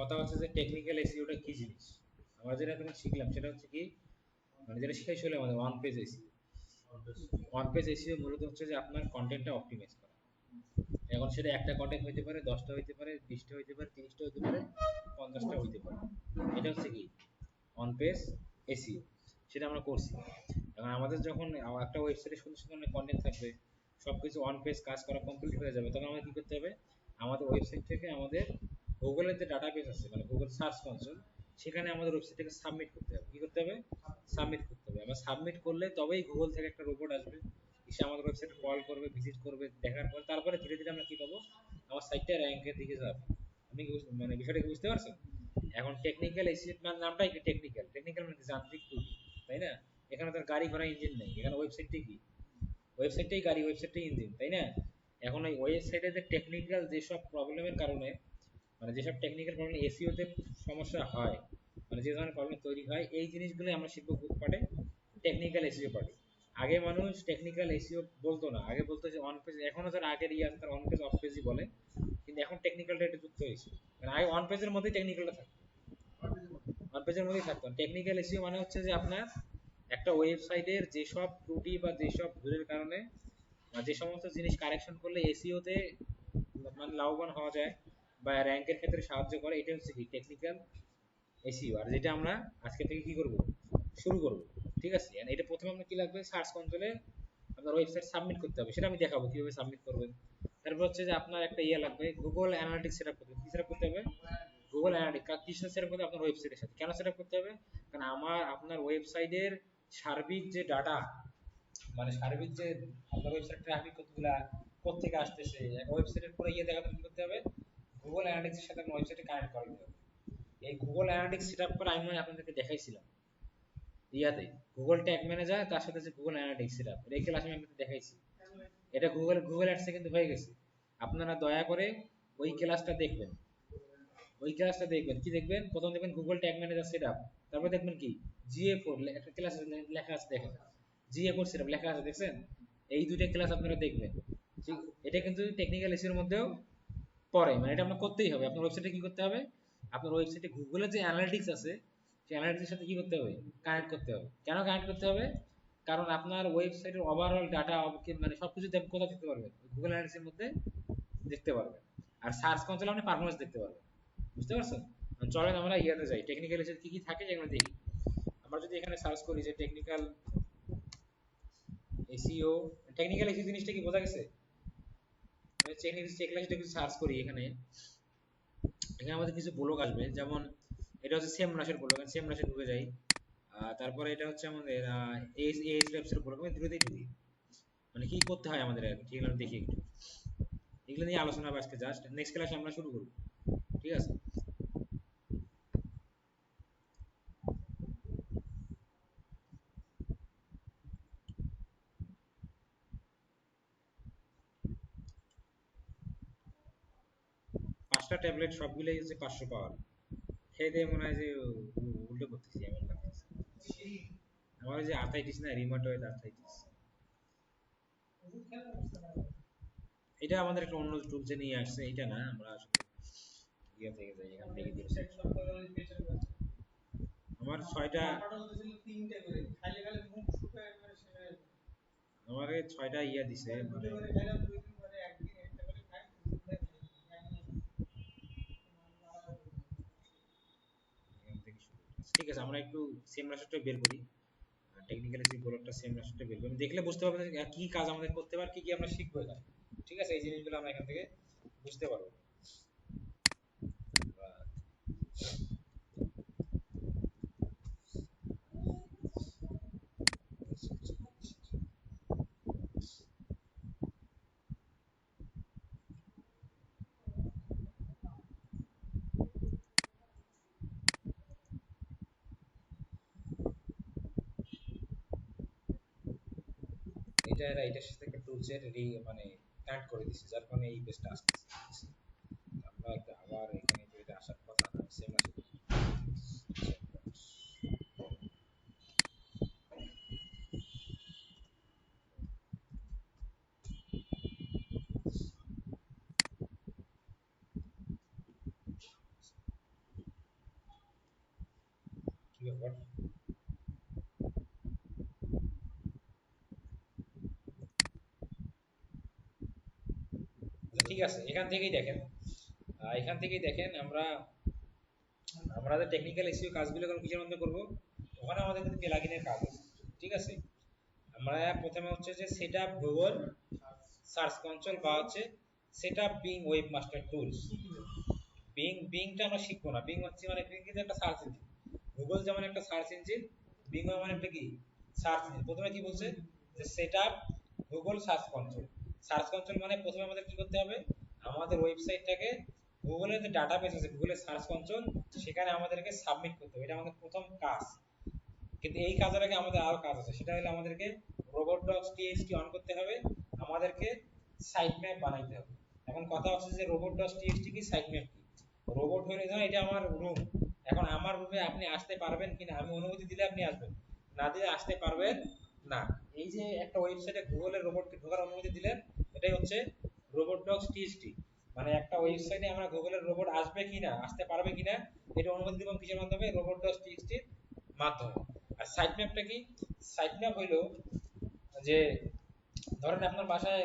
কথা হচ্ছে যে টেকনিক্যাল এসিওটা কি জিনিস? আমরা যেটা এখন শিখলাম সেটা হচ্ছে কি মানে যেটা শিখাই ছিল আমাদের one page SEO one page SEO মূলত হচ্ছে যে আপনার কন্টেন্টটা অপটিমাইজ করা। এখন সেটা একটা কন্টেন্ট হইতে পারে, দশটা হইতে পারে, বিশটা হইতে পারে, তিরিশটা হইতে পারে, পঞ্চাশটা হইতে পারে। এটা হচ্ছে কি? অন পেজ এসিও সেটা আমরা করছি। এখন আমাদের যখন একটা ওয়েবসাইটে সুন্দর সুন্দর কন্টেন্ট থাকবে সব কিছু অন পেজ কাজ করা কমপ্লিট হয়ে যাবে, তখন আমাদের কী করতে হবে? আমাদের ওয়েবসাইট থেকে আমাদের গুগলের যে ডাটাবেস আছে মানে গুগল সার্চ কনসোল সেখানে আমাদের ওয়েবসাইটটাকে সাবমিট করতে হবে। কী করতে হবে? সাবমিট করতে হবে। আমরা সাবমিট করলে তবেই গুগল থেকে একটা রোবট আসবে। এসে আমাদের ওয়েবসাইটে কল করবে ভিজিট করবে, দেখার পর, তারপরে ধীরে ধীরে আমরা কী পাবো? আমার সাইটটা র্যাঙ্কের দিকে যাবে। আপনি কি মানে বিষয়টা কি বুঝতে পারছেন? এখন টেকনিক্যাল এসিএট নামটাই কি টেকনিক্যাল টেকনিক্যাল মানে যান্ত্রিক ত্রুটি, তাই না? এখানে তো আর গাড়ি ঘোড়া ইঞ্জিন নেই। এখানে ওয়েবসাইটটাই কি? ওয়েবসাইটটাই গাড়ি ওয়েবসাইটটাই ইঞ্জিন তাই না? এখন ওই ওয়েবসাইটে যে টেকনিক্যাল যেসব প্রবলেমের কারণে মানে যেসব টেকনিক্যাল প্রবলেম এসিওতে সমস্যা হয় মানে যে ধরনের প্রবলেম তৈরি হয়, এই জিনিসগুলো আমরা শিখব কোন পার্টে টেকনিক্যাল এসিও পার্টে আগে মানুষ টেকনিক্যাল এসিও বলতো না, আগে বলতো যে অন পেজ এখনও যারা আগের ইয়ে আছে তারা অন পেজ অফ পেজই বলে, কিন্তু এখন টেকনিক্যালটা একটু যুক্ত হয়েছে। মানে আগে অন পেজের মধ্যেই টেকনিক্যালটা থাকতো। ওয়ান পেজের মধ্যেই থাকতো। টেকনিক্যাল এসিও মানে হচ্ছে যে আপনার একটা ওয়েবসাইটের যেসব ত্রুটি বা যেসব ভুলের কারণে যে সমস্ত জিনিস কারেকশন করলে এসিওতে মানে লাভবান হওয়া যায়। বা র্যাঙ্কের ক্ষেত্রে সাহায্য করে এটা হচ্ছে কি টেকনিক্যাল এসিও আর যেটা আমরা আজকে থেকে কি করব? শুরু করব, ঠিক আছে? এটা প্রথমে আপনার কি লাগবে? সার্চ কন্ট্রোলে আপনার ওয়েবসাইট সাবমিট করতে হবে। সেটা আমি দেখাবো, কীভাবে সাবমিট করবেন। তারপর হচ্ছে যে আপনার একটা ইয়ে লাগবে গুগল অ্যানালিটিক্স সেটআপ করতে হবে। কি সেটআপ করতে হবে? গুগল অ্যানালিটিক্স কিসের সেটআপ করতে হবে? আপনার ওয়েবসাইটের সাথে। কেন সেটআপ করতে হবে? কারণ আমার, আপনার ওয়েবসাইটের সার্বিক যে ডাটা মানে সার্বিক যে আপনার ওয়েবসাইট ট্রাফিক কতগুলা কোথেকে আসতেছে একটা ওয়েবসাইটের পুরো ইয়ে দেখাতে কি করতে হবে। গুগল অ্যানালিটিক্সের সাথে আপনার ওয়েবসাইটে কানেক্ট করে দিতে এই গুগল অ্যানালিটিক্স সেটআপ করে আমি আপনাদেরকে দেখাইছিলাম। ইয়াতে গুগল ট্যাগ ম্যানেজার তার সাথে যে গুগল অ্যানালিটিক্স সেটআপ এই ক্লাস আমি আপনাদের দেখাইছি। এটা গুগল গুগল অ্যাডসে কিন্তু হয়ে গেছে। আপনারা দয়া করে ওই ক্লাসটা দেখবেন। ওই ক্লাসটা দেখবেন। কি দেখবেন? প্রথম দেখবেন গুগল ট্যাগ ম্যানেজার সেটআপ তারপর দেখবেন কি? জিএ ফোর একটা ক্লাস লেখা আছে, দেখেন। জিএ ফোর সেটআপ লেখা আছে, দেখছেন? এই দুইটা ক্লাস আপনারা দেখবেন। এটা কিন্তু টেকনিক্যাল ইস্যুর মধ্যেও পড়ে মানে এটা আপনার করতেই হবে। আপনার ওয়েবসাইটে কি করতে হবে? আপনার ওয়েবসাইটে গুগলের যে অ্যানালিটিক্স আছে, সেই অ্যানালিটিক্সের সাথে কি করতে হবে? কানেক্ট করতে হবে। কেন কানেক্ট করতে হবে? কারণ আপনার ওয়েবসাইটের ওভারঅল ডাটা মানে সব কিছু কোথাও দেখতে পারবেন? গুগল অ্যানালিটিক্সের মধ্যে দেখতে পারবেন। আর সার্চ কনসোলে আপনি পারফরমেন্স দেখতে পারবেন। বুঝতে পারছেন? চলেন আমরা ইয়াতে যাই। টেকনিক্যাল এসে কি কি থাকে যেগুলো দেখি। আমরা যদি এখানে সার্চ করি যে টেকনিক্যাল এসিও টেকনিক্যাল এসইও জিনিসটা কি বোঝা গেছে? টেকনিক্যাল টেকনিক্যাল কিছু সার্চ করি এখানে। এখানে আমাদের কিছু আসবে, যেমন এটা হচ্ছে সেম রাশের সেম রাশে ঢুকে যাই তারপরে এটা হচ্ছে আমাদের এইচ এইচ আমি দ্রুতই ঢুকি। মানে কি করতে হয় আমাদের আর ঠিক দেখি একটু। এগুলো নিয়ে আলোচনা হবে আজকে জাস্ট নেক্সট ক্লাসে আমরা শুরু করব। ঠিক আছে? ট্যাবলেট সবগুলোই হচ্ছে পাঁচশো পাওয়ার। খেয়ে দিয়ে মনে হয় যে উল্টো করতেছি এমন লাগতেছে আমার যে আর্থাইটিস না রিমাটয়েড আর্থাইটিস এটা আমাদের একটা অন্য টুলসে নিয়ে আসছে এটা না, আমরা ইয়ে থেকে যাই, এখান থেকে দিয়েছি আমার ছয়টা আমাকে ছয়টা ইয়া দিছে মানে এখান থেকে শুরু করতেছি। ঠিক আছে, আমরা একটু সেম রাশিটা বের করি। টেকনিক্যালি যে গোলকটা সেম রাশিটা বের করি। দেখলে বুঝতে পারবেন যে কি কাজ আমাদের করতে পারে, কি কি আমরা শিখব এখানে। ঠিক আছে, এই জিনিসগুলো আমরা এখান থেকে বুঝতে পারব। এটা এরা এটার সাথে একটা টুলসের মানে কানেক্ট করে দিচ্ছে যার কারণে এই পেজটা আসতেছে। আমরা একটা আবার এখানে এটা আসার কথা সেম আসে রোবট ঠিক আছে, এখান থেকেই দেখেন। এখান থেকেই দেখেন আমরা আমরা টেকনিক্যাল এসইও কাজগুলো এখন কিসের মধ্যে করব, ওখানে আমাদের কিন্তু প্লাগইনের কাজ আছে, ঠিক আছে? আমরা প্রথমে হচ্ছে যে সেটআপ গুগল সার্চ কনসোল বা হচ্ছে setup Bing webmaster tools Bing বিংটা আমরা শিখব না বিং হচ্ছে মানে বিং কিন্তু একটা সার্চ ইঞ্জিন গুগল যেমন একটা সার্চ ইঞ্জিন বিং মানে একটা কি? সার্চ ইঞ্জিন প্রথমে কি বলছে? যে setup Google search console search console মানে প্রথমে আমাদের কি করতে হবে? আমাদের ওয়েবসাইটটাকে গুগলের যে ডাটাবেস আছে গুগলের সার্চ কনসোল সেখানে আমাদেরকে সাবমিট করতে হবে। এটা আমাদের প্রথম কাজ। কিন্তু এই কাজের আগে আমাদের আরও কাজ আছে। সেটা হলো আমাদেরকে রোবট ডক্স টিএক্সটি অন করতে হবে। আমাদেরকে সাইট ম্যাপ বানাইতে হবে। এখন কথা হচ্ছে যে রোবট ডক্স টিএক্সটি কি সাইট ম্যাপ কি? রোবট হলে ধর এটা আমার রুম এখন আমার রুমে আপনি আসতে পারবেন কিনা? আমি অনুমতি দিলে আপনি আসবেন। না দিলে আসতে পারবেন না। এই যে একটা ওয়েবসাইটে গুগলের রোবটকে ঢোকার অনুমতি দিলেন এটাই হচ্ছে রোবট ডক্স টিএক্সটি মানে একটা ওয়েবসাইটে আমরা গুগলের রোবট আসবে কিনা, আসতে পারবে কিনা, এটা অনুমতি দিব কিসের মাধ্যমে? রোবট ডক্স টিএক্সটির মাধ্যমে। আর সাইট ম্যাপটা কি? সাইট ম্যাপ হইল যে, ধরেন আপনার বাসায়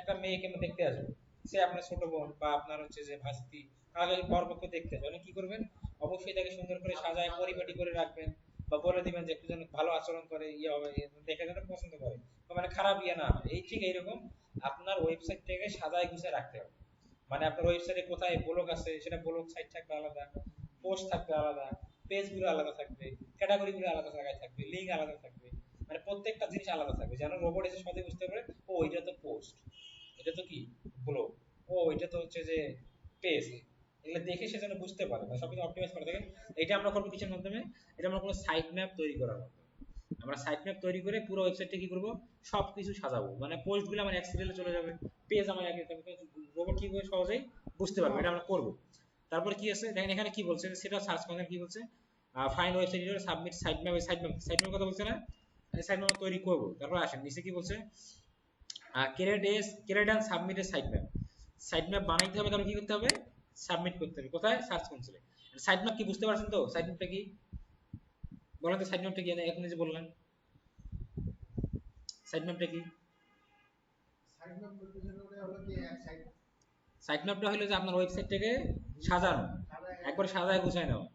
একটা মেয়েকে দেখতে আসবে সে আপনার ছোট বোন বা আপনার হচ্ছে যে ভাস্তি, তাহলে বরপক্ষ দেখতে আসবে। কি করবেন? অবশ্যই তাকে সুন্দর করে সাজায়, পরিপাটি করে রাখবেন। বা বলে দিবেন যে একটু যেন ভালো আচরণ করে ইয়ে হবে দেখে যেন পছন্দ করে। মানে খারাপ ইয়ে না। এই ঠিক এইরকম আপনার ওয়েবসাইটটাকে সাজায় গুছিয়ে রাখতে হবে। মানে আপনার ওয়েবসাইটে কোথায় ব্লগ আছে, সেটা ব্লগ সাইট থাকবে আলাদা, পোস্ট থাকবে আলাদা, পেজগুলো আলাদা থাকবে, ক্যাটাগরিগুলো আলাদা জায়গায় থাকবে, লিঙ্ক আলাদা থাকবে মানে প্রত্যেকটা জিনিস আলাদা থাকবে। যেন রোবট এসে সহজে বুঝতে পারে, ও, এটা তো পোস্ট এটা তো কি? ব্লগ, ও, এটা তো হচ্ছে যে পেজ এগুলো দেখে সে যেন বুঝতে পারে মানে সবকিছু অপটিমাইজ করে। দেখেন, এটা আমরা করব কিসের মাধ্যমে? এটা আমরা কোনো সাইট ম্যাপ তৈরি করার আমরা সাইট ম্যাপ তৈরি করে পুরো ওয়েবসাইটটা কি করব? সবকিছু সাজাবো। মানে পোস্টগুলো আমার এক সিরিয়ালে চলে যাবে পেজ আমার এক রোবট কি করে সহজেই বুঝতে পারবে, এটা আমরা করব। তারপরে কি আছে? দেখেন, এখানে কি বলছে? সেটা সার্চ করেন, কি বলছে? Fine website submit sitemap sitemap sitemap কথা বলছে না? সাইট ম্যাপ তৈরি করব। তারপর আসেন, নিচে কি বলছে? Create S create and submit a sitemap sitemap বানাইতে হবে তাহলে কি করতে হবে? সাবমিট করতে হবে। কোথায়? সার্চ কনসোলে সাইট ম্যাপ কি বুঝতে পারছেন তো? সাইট ম্যাপটা কি? বলেন তো সাইট ম্যাপটা কি? এখন যে বললেন। সাইট ম্যাপটা কি? সাইড ম্যাপ করতে গেলে ওটা হলো সাইড ম্যাপটা যে আপনার ওয়েবসাইটটাকে সাজানো। একবার সাজায় গুছায় নেওয়া।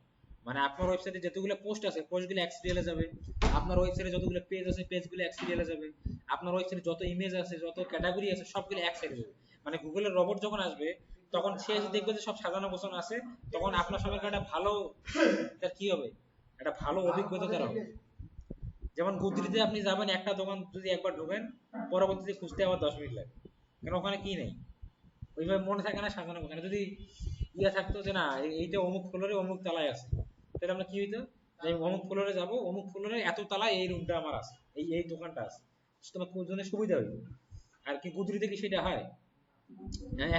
মানে আপনার ওয়েবসাইটে যতগুলো পোস্ট আছে পোস্টগুলো এক সিরিয়ালে যাবে। আপনার ওয়েবসাইটে যতগুলো পেজ আছে পেজগুলো এক সিরিয়ালে যাবে। আপনার ওয়েবসাইটে যত ইমেজ আছে যত ক্যাটাগরি আছে সবগুলো এক সাইডে যাবে। মানে গুগলের রোবট যখন আসবে তখন সে দেখবে যে সব সাজানো গোছানো আছে তখন আপনার সঙ্গে একটা ভালো কি হবে? একটা ভালো অভিজ্ঞতা তার হবে। যেমন গুদরিতে আপনি যাবেন একটা দোকান যদি একবার ঢোকেন পরবর্তীতে খুঁজতে আবার দশ মিনিট লাগে। কারণ ওখানে কি নেই? ওইভাবে মনে থাকে না সাজানো গোছানো। যদি ইয়া থাকতো যে না এই- এইটা অমুক ফ্লোরে অমুক তালায় আছে। তাহলে আমরা কি হইতো? আমি অমুক ফ্লোরে যাব অমুক ফ্লোরে এত তালায় এই রুমটা আমার আছে এই এই দোকানটা আছে। তোমার জন্য সুবিধা হইতো? আর কি গুদরিতে কি সেটা হ্যাঁ,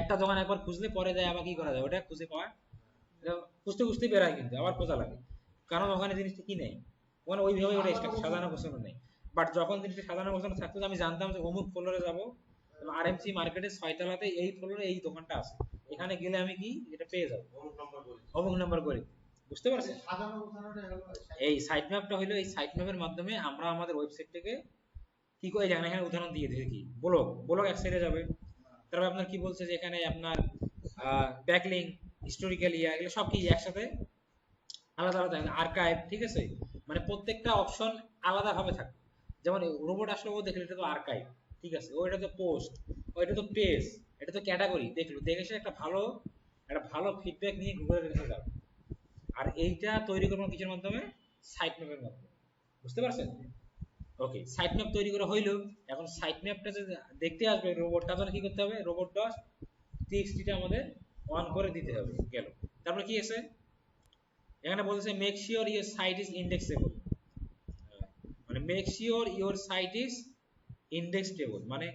একটা দোকান একবার খুঁজলে পরে যায় আবার কি করা যায়? ওটা খুঁজে পাওয়া এটা খুঁজতে খুঁজতে বেড়ায় কিন্তু আবার খোঁজা লাগে। কারণ ওখানে জিনিসটা কি নেই? ওখানে ওইভাবে ওটা স্টাক সাজানো গোছানো নেই। বাট যখন জিনিসটা সাজানো গোছানো থাকতো আমি জানতাম যে অমুক ফ্লোরে যাব আরএমসি মার্কেটের ছয়তলাতে এই ফ্লোরে এই দোকানটা আছে। এখানে গেলে আমি কি এটা পেয়ে যাব। অমুক নাম্বার করে। বুঝতে পারছেন? এই সাইট ম্যাপটা হলো এই সাইট ম্যাপের মাধ্যমে আমরা আমাদের ওয়েবসাইটটাকে কি করে জানেন এখানে উদাহরণ দিয়ে দিয়েছি কি? ব্লগ ব্লগ এক সাইডে যাবে। তারপর আপনার কি বলছে যে এখানে আপনার ব্যাকলিং হিস্টোরিক্যাল ইয়া, এগুলো সব কি একসাথে? আলাদা আলাদা আর্কাইভ ঠিক আছে? মানে প্রত্যেকটা অপশন আলাদা ভাবে থাকে যেমন রোবট আসলে ও দেখলে এটা তো আর্কাইভ ঠিক আছে? ও এটা তো পোস্ট ও এটা তো পেজ এটা তো ক্যাটাগরি দেখল। দেখে সে একটা ভালো একটা ভালো ফিডব্যাক নিয়ে গুগলের কাছে যাবে। আর এইটা তৈরি করব কিসের মাধ্যমে? সাইট ম্যাপের মাধ্যমে। বুঝতে পারছেন? ওকে সাইট ম্যাপ তৈরি করা হইল। এখন সাইট ম্যাপটা যে দেখতে আসবে রোবট তার জন্য কি করতে হবে? রোবট টিএক্সটিটা আমাদের অন করে দিতে হবে, গেল। তারপরে কি আছে? এখানে বলতেছে make sure your site is indexable মানে make sure your site is indexable মানে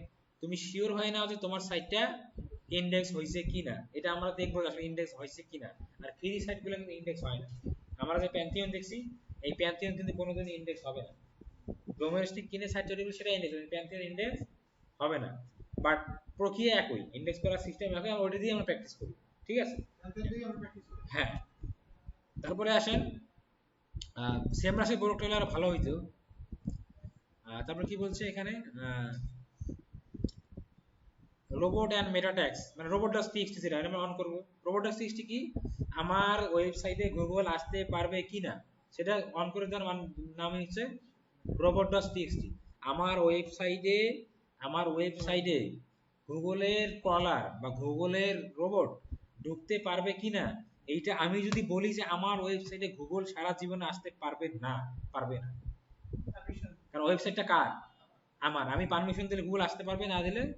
তুমি শিওর হয়ে নাও যে তোমার সাইটটা ইন্ডেক্স হয়েছে কিনা। এটা আমরা দেখব আসলে ইন্ডেক্স হয়েছে কিনা। আর ফ্রি সাইটগুলো কিন্তু ইন্ডেক্স হয় না। আমরা যে প্যান্থিয়ন দেখছি, এই প্যান্থিয়ন কিন্তু কোনোদিন ইন্ডেক্স হবে না। ডোমেস্টিক কিনে তৈরি করলে সেটা ইন্ডেক্স প্যান্থিয়ন ইন্ডেক্স হবে না। বাট প্রক্রিয়া একই ইন্ডেক্স করার সিস্টেম একই, আমরা ওটা দিয়ে আমরা প্র্যাকটিস করি, ঠিক আছে। হ্যাঁ। তারপরে আসেন সেম রাশির প্রোডাক্ট হলে আরও ভালো হইতো। তারপর কি বলছে এখানে? রোবট অ্যান্ড মেটা ট্যাক্স মানে রোবট ডাস টিএক্সটি যেটা আমি অন করব। রোবট ডাস টিএক্সটি কি? আমার ওয়েবসাইটে গুগল আসতে পারবে কিনা, সেটা অন করে দেওয়ার নাম হচ্ছে রোবট ডাস টিএক্সটি আমার ওয়েবসাইটে আমার ওয়েবসাইটে গুগলের কলার বা গুগলের রোবট ঢুকতে পারবে কিনা এইটা আমি যদি বলি যে আমার ওয়েবসাইটে গুগল সারা জীবনে আসতে পারবে না পারবে না। কারণ ওয়েবসাইটটা কার? আমার। আমি পারমিশন দিলে গুগল আসতে পারবে না দিলে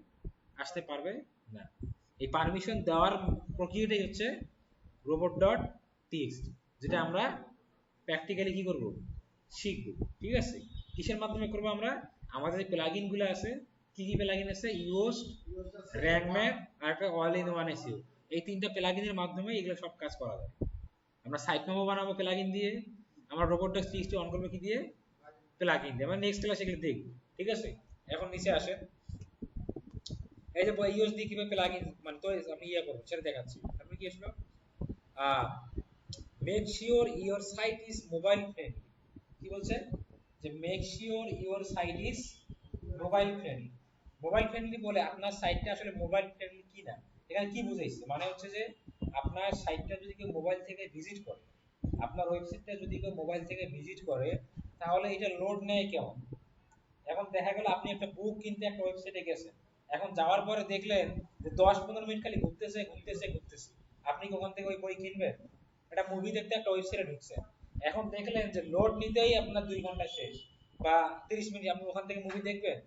আসতে পারবে না। এই পারমিশন দেওয়ার প্রক্রিয়াটাই হচ্ছে রোবট ডট টিএক্সটি যেটা আমরা প্র্যাকটিক্যালি কি করব? শিখব। ঠিক আছে? কিসের মাধ্যমে করব আমরা? আমাদের যে প্লাগইনগুলো আছে। কি কি প্লাগইন আছে? ইউএস র্যাঙ্ক ম্যাপ আর একটা অল ইন ওয়ান এসিও এই তিনটা প্লাগইনের মাধ্যমে এগুলো সব কাজ করা যায়। আমরা সাইট মেমো বানাবো প্লাগইন দিয়ে। আমরা রোবট ডট টিএক্সটি অন করব কি দিয়ে? প্লাগইন দিয়ে। আমরা নেক্সট ক্লাসে এগুলো দেখব। ঠিক আছে? এখন নিচে আসে এই যে ইউএস দিয়ে কীভাবে প্লাগইন মানে তো আমি ইয়ে করব, সেটা দেখাচ্ছি। তারপরে কি আসলো? Make sure your site is mobile friendly কি বলছে? যে make sure your site is mobile friendly mobile friendly বলে আপনার সাইটটা আসলে মোবাইল ফ্রেন্ডলি কি না এখানে কি বুঝাইছে? মানে হচ্ছে যে আপনার সাইটটা যদি কেউ মোবাইল থেকে ভিজিট করে, আপনার ওয়েবসাইটটা যদি কেউ মোবাইল থেকে ভিজিট করে, তাহলে এটা লোড নেয় কেমন? এখন দেখা গেল আপনি একটা বুক কিনতে একটা ওয়েবসাইটে গেছেন। এখন যাওয়ার পরে দেখলেন যে দশ পনেরো মিনিট খালি ঘুরতেছে ঘুরতেছে ঘুরতেছে। আপনি কি ওখান থেকে ওই বই কিনবেন? একটা মুভি দেখতে একটা ওয়েবসাইটে ঢুকছেন। এখন দেখলেন যে লোড নিতেই আপনার দুই ঘণ্টা শেষ বা তিরিশ মিনিট আপনি ওখান থেকে মুভি দেখবেন?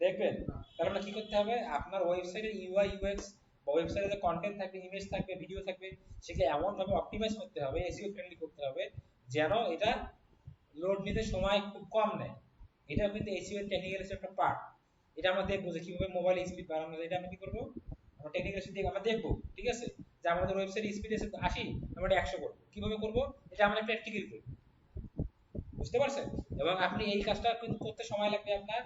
দেখবেন? তার মানে কি করতে হবে? আপনার ওয়েবসাইটের ইউআই ইউএক্স বা ওয়েবসাইটে যে কন্টেন্ট থাকবে ইমেজ থাকবে ভিডিও থাকবে সেগুলো এমন ভাবে অপটিমাইজ করতে হবে এসইও ফ্রেন্ডলি করতে হবে যেন এটা লোড নিতে সময় খুব কম নেয়। এটা কিন্তু এসইও টেকনিক্যাল একটা পার্ট এটা আমরা দেখব যে কীভাবে মোবাইল স্পিড বাড়ানো যায়। এটা আমরা কি করব? আমরা টেকনিক্যাল আমরা দেখব ঠিক আছে? যে আমাদের ওয়েবসাইট স্পিড এসে আশি, আমরা এটা একশো করব। কীভাবে করব? এটা আমরা প্র্যাকটিক্যাল করব বুঝতে পারছেন? এবং আপনি এই কাজটা কিন্তু করতে সময় লাগবে আপনার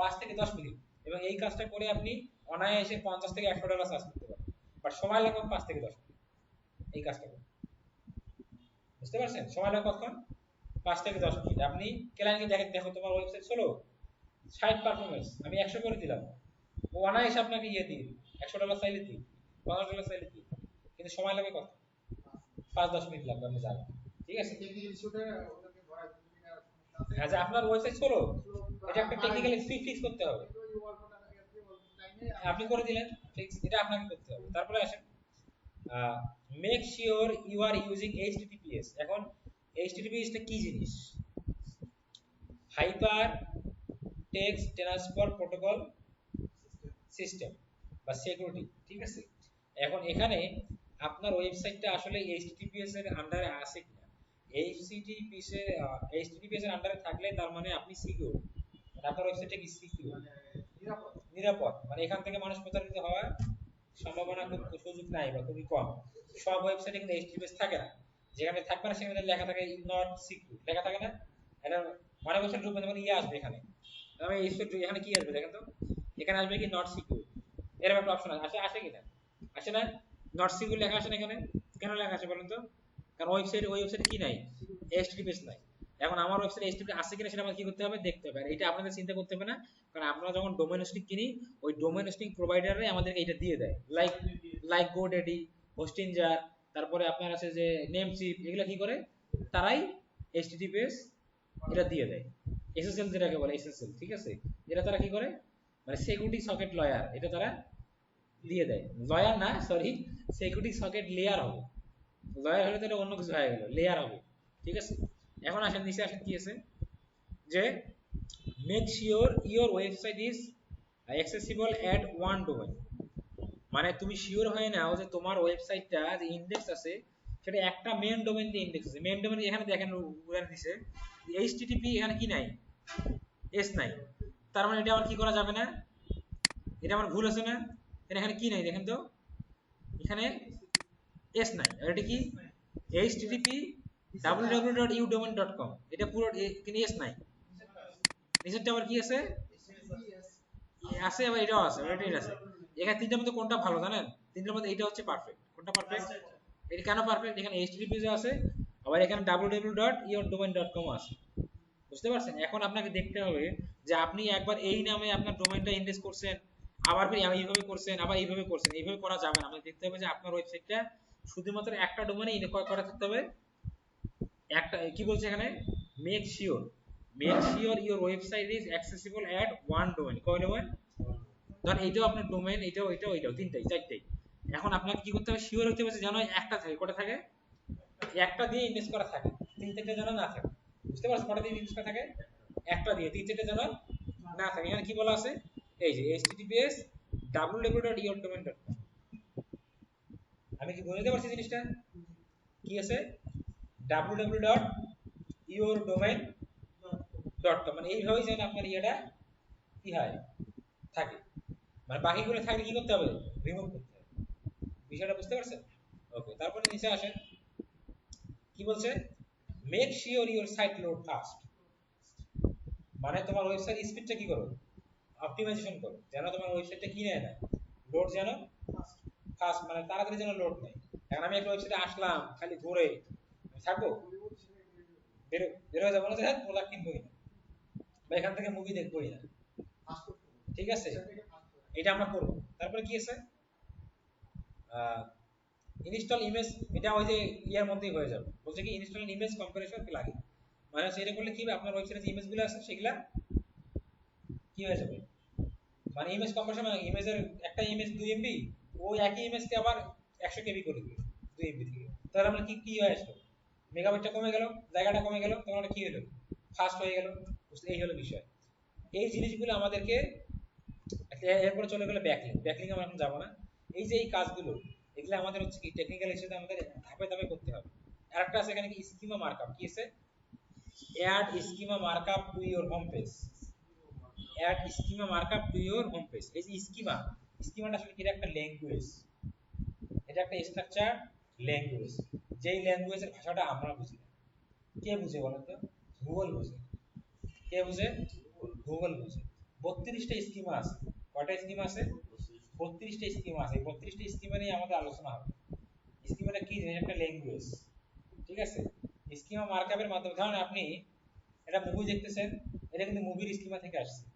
পাঁচ থেকে দশ মিনিট। এবং এই কাজটা করে আপনি অনায়াসে পঞ্চাশ থেকে একশো ডলার চার্জ করতে পারবেন। বাট সময় লাগবে পাঁচ থেকে দশ মিনিট। এই কাজটা করতে বুঝতে পারছেন? সময় লাগবে কতক্ষণ? পাঁচ থেকে দশ মিনিট। আপনি ক্লায়েন্টকে দেখেন, দেখো তোমার ওয়েবসাইট চলো সাইট পারফরমেন্স আমি একশো করে দিলাম। ও অনায়াসে আপনাকে ইয়ে দিই একশো ডলার চাইলে দিই পঞ্চাশ ডলার চাইলে দিই কিন্তু সময় লাগবে কত? পাঁচ দশ মিনিট লাগবে আপনি যাবেন ঠিক আছে। আচ্ছা আপনার ওয়েবসাইট এটা একটা আর- টেকনিক্যালি ফিক্স করতে হবে। টাইমে আপনি করে দিলেন ফিক্স এটা আপনাকে করতে হবে। তারপরে আসেন। Make sure you are using HTTPS এখন কি জিনিস? Hyper text transfer protocol system বা সিকিউরিটি ঠিক আছে? এখন এখানে আপনার ওয়েবসাইটটা আসলে এইচটিটিপিএস এর আন্ডারে আছে কিনা? এইচটিটিপিএস এর এইচটিটিপিএস এর আন্ডারে থাকলে তার মানে আপনি সিকিউর মানে আপনার ওয়েবসাইটটা কি সিকিউর মানে নিরাপদ। নিরাপদ। মানে এখান থেকে মানুষ প্রতারিত হওয়ার সম্ভাবনা খুব সুযোগ নাই বা খুবই কম। সব ওয়েবসাইটে কিন্তু এইচটিটিপিএস থাকে না। যেখানে থাকবে না সেখানে লেখা থাকে নট সিকিউর লেখা থাকে না? এটা অনেক বছর ঢুকবে যেমন ইয়ে আসবে এখানে। আমি এই এখানে কি আসবে দেখেন তো? এখানে আসবে কি নট সিকিউর এরকম একটা অপশন আছে। আসে আসে কিনা? আসে না? নট সিকিউর লেখা এখানে? কেন লেখা তো? কারণ ওয়েবসাইট ওই কি নাই? এইচটিটিপিএস নাই। এখন আমার এইচটিটিপি আছে কিনা সেটা আমাকে কি করতে হবে? দেখতে হবে। আর এটা আপনাদের চিন্তা করতে হবে না। কারণ আমরা যখন ডোমেন হোস্টিং কিনি, ওই ডোমেন হোস্টিং প্রোভাইডারে এটা দিয়ে দেয়। লাইক লাইক গোডেডি হোস্টিনজার তারপরে আপনার আছে যে এগুলো কি করে? তারাই এটা দিয়ে দেয়। এসএসএল যেটাকে বলে এসএসএল ঠিক আছে? এটা তারা কি করে? মানে সিকিউরিটি সকেট লয়ার এটা তারা দিয়ে দেয়। লয়ার না সরি সিকিউরিটি সকেট লেয়ার হবে। লয়ার হলে তো এটা অন্য কিছু হয়ে গেল লেয়ার হবে। ঠিক আছে? এখন আসেন, নিচে আসেন কি আছে? যে make sure your website is accessible at one domain মানে তুমি শিওর হয়ে নাও যে তোমার ওয়েবসাইটটা যে ইন্ডেক্স আছে, সেটা একটা মেন ডোমেন দিয়ে ইন্ডেক্স আছে। মেন ডোমেন এখানে দেখেন, উদাহরণ দিছে এইচটিটিপি এখানে কি নাই? এস নাই। তার মানে এটা আমার কি করা যাবে না? এটা আমার ভুল আছে না? এখানে কি নাই দেখেন তো? এখানে এস নাই। আর এটা কি? এইচটিটিপি www.udomain.com এটা পুরো এ- এস নাই। নিচেরটা আবার কি আছে? আছে, আবার এটাও আছে এটাই আছে। এখানে তিনটার মধ্যে কোনটা ভালো জানেন? তিনটার মধ্যে এটা হচ্ছে পারফেক্ট কোনটা পারফেক্ট এটা কেন পারফেক্ট এখানে এইচটিটিপি আছে, আবার এখানে www.yourdomain.com আছে। বুঝতে পারছেন? এখন আপনাকে দেখতে হবে যে আপনি একবার এই নামে আপনার ডোমেইনটা ইনভেস্ট করছেন। আবার ফির এইভাবে করছেন, আবার এইভাবে করছেন, এইভাবে করা যাবে না। আমাদের দেখতে হবে যে আপনার ওয়েবসাইটটা শুধুমাত্র একটা ইনকয় করা থাকতে হবে? একটা, কি বলছে এখানে? Make sure make sure your website is accessible at one domain কয় ডোমেইন ধর এইটাও আপনার ডোমেইন এটাও এটাও এটাও তিনটাই, চারটাই। এখন আপনাকে কি করতে হবে? শিওর হতে হবে যেন একটা থাকে, কটা থাকে? একটা দিয়ে ইনভেস্ট করা থাকে। তিন চারটে যেন না থাকে। বুঝতে পারছ কটা দিয়ে ইনভেস্ট করা থাকে? একটা দিয়ে, তিন চারটে যেন না থাকে। এখানে কি বলা আছে? এই যে https www.yourdomain.com আমি কি বুঝতে পারছি জিনিসটা? কি আছে? Www.yourdomain.com মানে এইভাবেই যেন আপনার ইয়েটা কি হয়, থাকে। মানে বাকি বাকিগুলো থাকলে কি করতে হবে? রিমুভ করতে হবে। বিষয়টা বুঝতে পারছেন? ওকে তারপরে নিচে আসেন। কি বলছে? Make sure your site load fast মানে তোমার ওয়েবসাইট স্পিডটা কি করো অপটিমাইজেশন করো। যেন তোমার ওয়েবসাইটটা কি নেয়। না লোড যেন ফাস্ট মানে তাড়াতাড়ি যেন লোড নেয়। এখন আমি একটা ওয়েবসাইটে আসলাম খালি ঘুরে থাকব? বেরো বের যাব না যে হ্যাঁ প্রোডাক্ট কিনবোই না। বা এখান থেকে মুভি দেখবোই না। ঠিক আছে? এটা আমরা করব। তারপরে কি আছে? ইনস্টল ইমেজ এটা ওই যে ইয়ার মধ্যেই হয়ে যাবে। বলছে কি ইনস্টল ইমেজ কম্পারেশন লাগে? মানে সেটা করলে কি আপনার ওয়েবসাইটে যে ইমেজগুলো আছে সেগুলা কি হয়ে যাবে মানে ইমেজ কম্পারেশন মানে ইমেজের একটা ইমেজ 2 এমবি ওই একই ইমেজকে আবার 100 কেবি করে দিবে 2 এমবি থেকে। তাহলে আমরা কি কি হয়ে আসলো? মেগাবাইটটা কমে গেল, জায়গাটা কমে গেল তখন কি হলো? ফাস্ট হয়ে গেল এই হলো বিষয়। এই জিনিসগুলো আমাদেরকে এরপরে চলে গেলো ব্যাকলিং ব্যাকলিং আমরা এখন যাব না। এই যে এই কাজগুলো, এগুলো আমাদের হচ্ছে কি টেকনিক্যাল হিসেবে আমাদের ধাপে ধাপে করতে হবে। আর একটা আছে এখানে কি স্কিমা মার্কআপ কি আছে? Add schema markup to your home page add schema markup to your home page এই যে স্কিমা স্কিমাটা আসলে কি একটা ল্যাঙ্গুয়েজ এটা একটা স্ট্রাকচার ল্যাঙ্গুয়েজ যেই ল্যাঙ্গুয়েজের ভাষাটা আমরা বুঝি কে বুঝে বলেন তো? গুগল বুঝে। কে বুঝে? গুগল বুঝে। বত্রিশটা স্কিমা আছে। কয়টা স্কিম আছে? বত্রিশটা স্কিম আছে। এই বত্রিশটা স্কিমে নিয়ে আমাদের আলোচনা হবে। স্কিমাটা কি? জিনিস একটা ল্যাঙ্গুয়েজ ঠিক আছে? স্কিমা মার্কআপের মাধ্যমে, ধরুন আপনি একটা মুভি দেখতেছেন, এটা কিন্তু মুভির স্কিমা থেকে আসছে।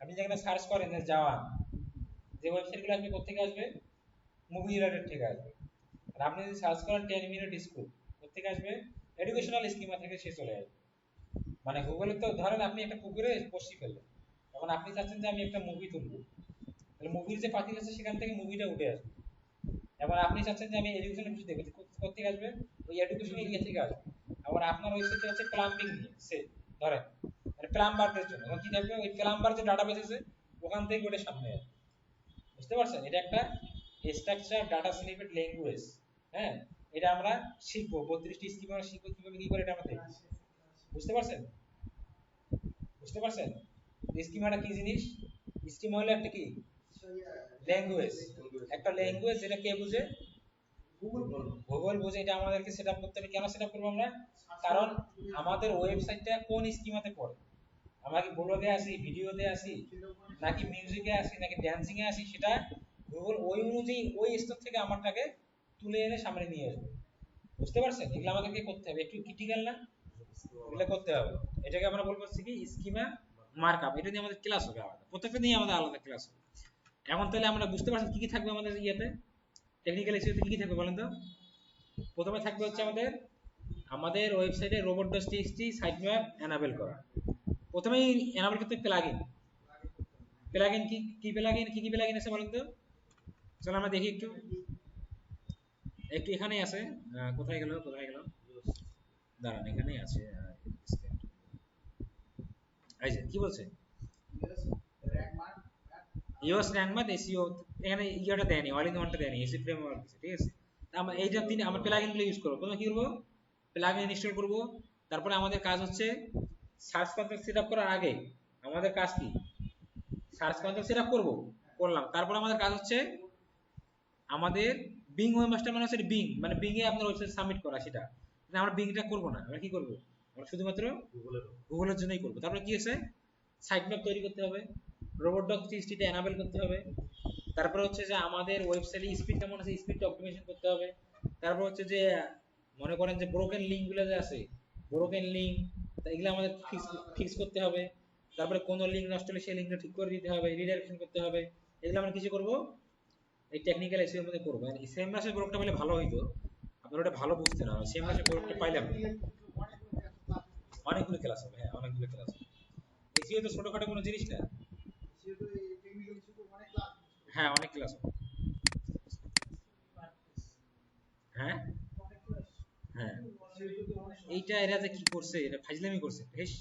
আপনি যেখানে সার্চ করেন যে জাওয়ান, যে ওয়েবসাইটগুলো আপনি কোথেকে আসবে? মুভি রিলেটেড থেকে আসবে। আর আপনি যদি সার্চ করেন টেন মিনিট স্কুল কোথেকে আসবে? এডুকেশনাল স্কিমা থেকে সে চলে আসবে। মানে গুগলে তো ধরেন আপনি একটা পুকুরে পড়ছি ফেললেন। এখন আপনি চাচ্ছেন যে আমি একটা মুভি তুলবো। তাহলে মুভির যে পাতিল আছে, সেখান থেকে মুভিটা উঠে আসবে। এবার আপনি চাচ্ছেন যে আমি এডুকেশনের কিছু দেখব কোথেকে আসবে? ওই এডুকেশন এরিয়া থেকে আসবে। আবার আপনার ওয়েবসাইটে হচ্ছে প্লাম্বিং নিয়ে, সে ধরেন প্লাম্বারদের জন্য। কি থাকবে? ওই প্লাম্বার যে ডাটাবেস আছে ওখান থেকে ওটা সামনে আসবে। বুঝতে পারছেন? এটা একটা স্ট্রাকচার ডাটা ল্যাঙ্গুয়েজ হ্যাঁ? এটা আমরা শিখব। বত্রিশটি স্কিম আমরা শিখব কীভাবে কি করে এটা আমরা দেখব। বুঝতে পারছেন? বুঝতে পারছেন? স্কিমাটা কি জিনিস? স্কিম হলো একটা কি? ল্যাঙ্গুয়েজ একটা ল্যাঙ্গুয়েজ যেটা কে বুঝে? গুগল বুঝে। এটা আমাদেরকে সেট করতে হবে। কেন সেট করব আমরা? কারণ আমাদের ওয়েবসাইটটা কোন স্কিমাতে পড়ে? আমরা কি ব্লগে আসি, ভিডিওতে আসি, নাকি মিউজিকে আসি, নাকি ড্যান্সিং এ আসি, সেটা গুগল ওই অনুযায়ী ওই স্তর থেকে আমারটাকে তুলে এনে সামনে নিয়ে আসবে। বুঝতে পারছেন? এগুলো আমাদেরকে করতে হবে। একটু ক্রিটিক্যাল না? এগুলো করতে হবে। এটাকে আমরা বলব কি স্কিমা মার্কআপ এটা নিয়ে আমাদের ক্লাস হবে আলাদা প্রত্যেকটা নিয়ে আমাদের আলাদা ক্লাস হবে। এখন তাহলে আমরা বুঝতে পারছি কি কি থাকবে আমাদের ইয়েতে? টেকনিক্যাল ইস্যুতে কি কি থাকবে বলেন তো? প্রথমে থাকবে হচ্ছে আমাদের আমাদের ওয়েবসাইটে robot dot TXT sitemap enable করা। প্রথমেই এনাবেল করতে প্লাগইন প্লাগইন কি কি প্লাগইন কি কি প্লাগইন আছে তো? চলো আমরা দেখি একটু। একটু এখানেই আছে। কোথায় গেল কোথায় গেল? দাঁড়ান, এখানেই আছে। এই যে, কি বলছে? ইওস এসইও এখানে দেয়নি অল ইন ওয়ানটা দেয়নি ফ্রেমওয়ার্ক দিছে ঠিক আছে? আমরা তিন, আমরা প্লাগইনগুলো ইউজ করব। প্রথমে কি করব? প্লাগইন ইনস্টল করব। তারপরে আমাদের কাজ হচ্ছে সার্চ কনসোল সেটআপ করার আগে আমাদের কাজ কি? সার্চ কনসোল সেটআপ করব করলাম। তারপর আমাদের কাজ হচ্ছে আমাদের বিং ওয়েবমাস্টার মানে হচ্ছে বিং মানে বিং এ আপনার ওয়েবসাইট সাবমিট করা সেটা। আমরা বিংটা করব না আমরা কি করব? আমরা শুধুমাত্র গুগলের জন্যই করব। তারপরে কি আছে সাইট ম্যাপ তৈরি করতে হবে রোবট ডক টিএক্সটিটা এনাবেল করতে হবে। তারপর হচ্ছে যে আমাদের ওয়েবসাইটে স্পিড কেমন আছে স্পিডটা অপটিমাইজেশন করতে হবে। তারপর হচ্ছে যে মনে করেন যে ব্রোকেন লিঙ্কগুলো যে আছে ব্রোকেন লিঙ্ক এগুলো আমাদের ফিক্স করতে হবে। তারপরে কোন লিঙ্ক নষ্ট হলে সেই লিঙ্কটা ঠিক করে দিতে হবে রিডাইরেকশন করতে হবে। এগুলো আমরা কিছু করব? এই টেকনিক্যাল এসিওর মধ্যে করব। সেম মাসের প্রোডাক্টটা পেলে ভালো হইতো। আপনারা ওটা ভালো বুঝতে না সেম মাসের প্রোডাক্টটা পাইলাম। অনেকগুলো ক্লাস হবে হ্যাঁ অনেকগুলো ক্লাস হবে। এসিও তো ছোটখাটো কোনো জিনিস না। হ্যাঁ অনেক ক্লাস হবে। হ্যাঁ? হ্যাঁ। এইটা এরা যে কি করছে এটা ফাজলামি করছে। বেশ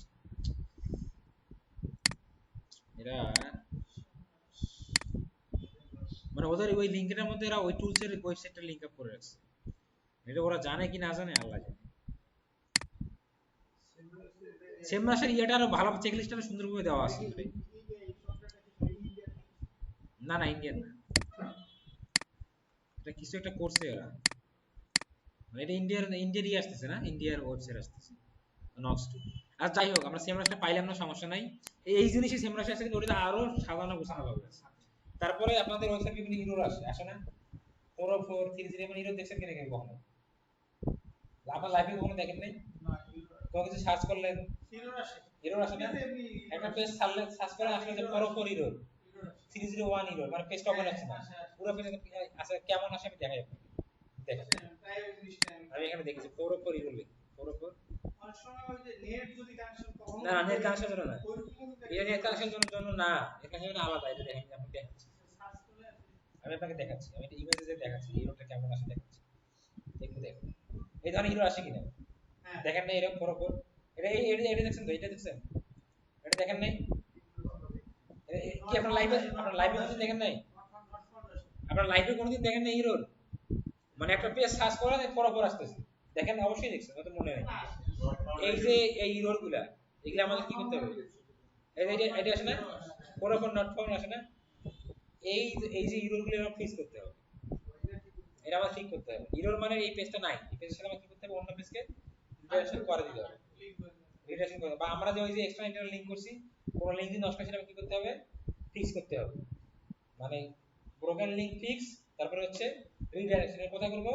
এরা মানে ওদের ওই লিঙ্কের মধ্যে এরা ওই টুলস এর ওয়েবসাইটটা লিংক আপ করে রাখছে। এটা ওরা জানে কি না জানে, আল্লাহ জানে। সেম মাসের ইয়েটা আরও ভালো চেক লিস্ট আরও সুন্দরভাবে দেওয়া আছে। না না ইন্ডিয়ান না। এটা কিছু একটা করছে ওরা এটা ইন্ডিয়ার ইন্ডিয়ারই আসতেছে না? ইন্ডিয়ার ওয়েবসাইট আসতেছে। নক্স টু আর যাই হোক আমরা সেমরাসটা পাইলাম না সমস্যা নাই। এই এই জিনিসই সেমরাসে আসছে কিন্তু ওটা আরও সাজানো গোছানো ভাবে আছে। তারপরে আপনাদের ওয়েবসাইট বিভিন্ন হিরোর আসে। আসে না? Four O four three zero hero দেখছেন কিনা কেউ কখনো? আপনার লাইফে কখনো দেখেন নাই? কোনো কিছু সার্চ করলেন হিরোর আসে। না? একটা পেজ ছাড়লে সার্চ করে আসলে যে four O four hero three zero one মানে পেজটা ওপেন আসছে না। পুরো পেজ কেমন আসে আমি দেখাই আপনাকে। দেখেন। আমি এখানে দেখেছি ফোর ও ফোর হিরো লিখ ফোর না নেট কানেকশন জন্য না। এটা নেট কানেকশন জন্য না কানেকশন আলাদা এটা দেখেন দেখাচ্ছি। আমি আপনাকে দেখাচ্ছি আমি এটা ইমেজে দেখাচ্ছি হিরোটা কেমন আসে দেখাচ্ছি। একটু দেখুন। এই ধরনের হিরো আসে কিনা? দেখেন না এরকম ফোর এটা এই- এটা এটা দেখছেন তো এটা দেখছেন? এটা দেখেন নাই? কি আপনার লাইভে আপনার লাইভে কোনোদিন দেখেন নাই? আপনার লাইভে কোনোদিন দেখেন নাই হিরোর মানে একটা পেজ সার্চ করা ফোর ও আসতেছে। দেখেন, অবশ্যই দেখছেন, হয়তো মনে নেই। এই যে, এই ইরোরগুলা এগুলা আমাদের কি করতে হবে? এটা- আসে না? নট আসে না? এই এই যে গুলো আমরা ফিক্স করতে হবে। এটা ঠিক করতে হবে। মানে এই পেজটা নাই। এই আমরা কি করতে হবে? অন্য পেজকে করে দিতে হবে। করে বা আমরা যে ওই যে এক্সট্রা ইন্টারনাল লিংক করছি কোন লিংক যদি নষ্ট হয় সেটা কি করতে হবে? ফিক্স করতে হবে। মানে ব্রোকেন লিংক ফিক্স তারপরে হচ্ছে রিডাইরেকশনের কথা করব?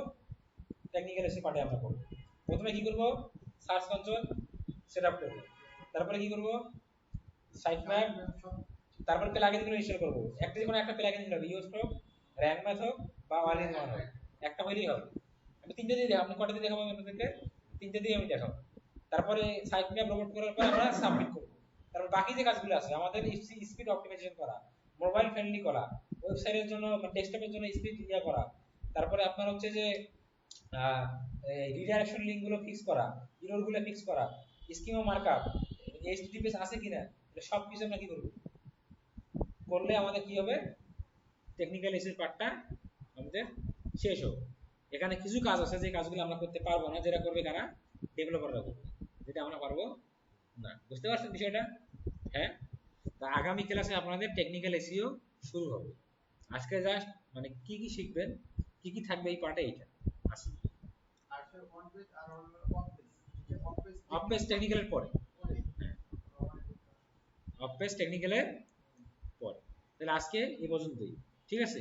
টেকনিক্যাল এসে আমরা প্রথমে সার্চ তারপরে সাইট ম্যাপ তারপর ইনস্টল একটা একটা হবে ইউজ বা ওয়ান একটা হইলেই হবে। আমি তিনটে দিয়ে দেখাবো। দিয়ে দেখাবো আপনাদেরকে? তিনটে দিয়ে আমি দেখাবো। তারপরে সাইট ম্যাপ রোবট করার পর আমরা সাবমিট তারপর বাকি যে কাজগুলো আছে, আমাদের স্পিড অপটিমাইজেশন করা মোবাইল ফ্রেন্ডলি করা ওয়েবসাইটের জন্য ডেস্কটপের জন্য স্পিড ইয়া করা তারপরে আপনার হচ্ছে যে রিডাইরেকশন লিংকগুলো ফিক্স করা ইররগুলো ফিক্স করা স্কিমা মার্কআপ এইচটিটিপিএস আছে কিনা এটা সব কিছু আমরা কি করব? করলে আমাদের কি হবে? টেকনিক্যাল এসির পার্টটা আমাদের শেষ হবে। এখানে কিছু কাজ আছে, যে কাজগুলো আমরা করতে পারব না, যেটা করবে কারা? ডেভেলপাররা করবে। যেটা আমরা পারব না। বুঝতে পারছেন বিষয়টা? হ্যাঁ? তা আগামী ক্লাসে আপনাদের টেকনিক্যাল এসিও শুরু হবে। আজকে জাস্ট মানে কি কি শিখবেন? কি কি থাকবে এই পার্টে এইটা? আসি। অফ পেজ টেকনিক্যালের পরে। অফ পেজ টেকনিক্যালের পরে। তাহলে আজকে এ পর্যন্তই। ঠিক আছে?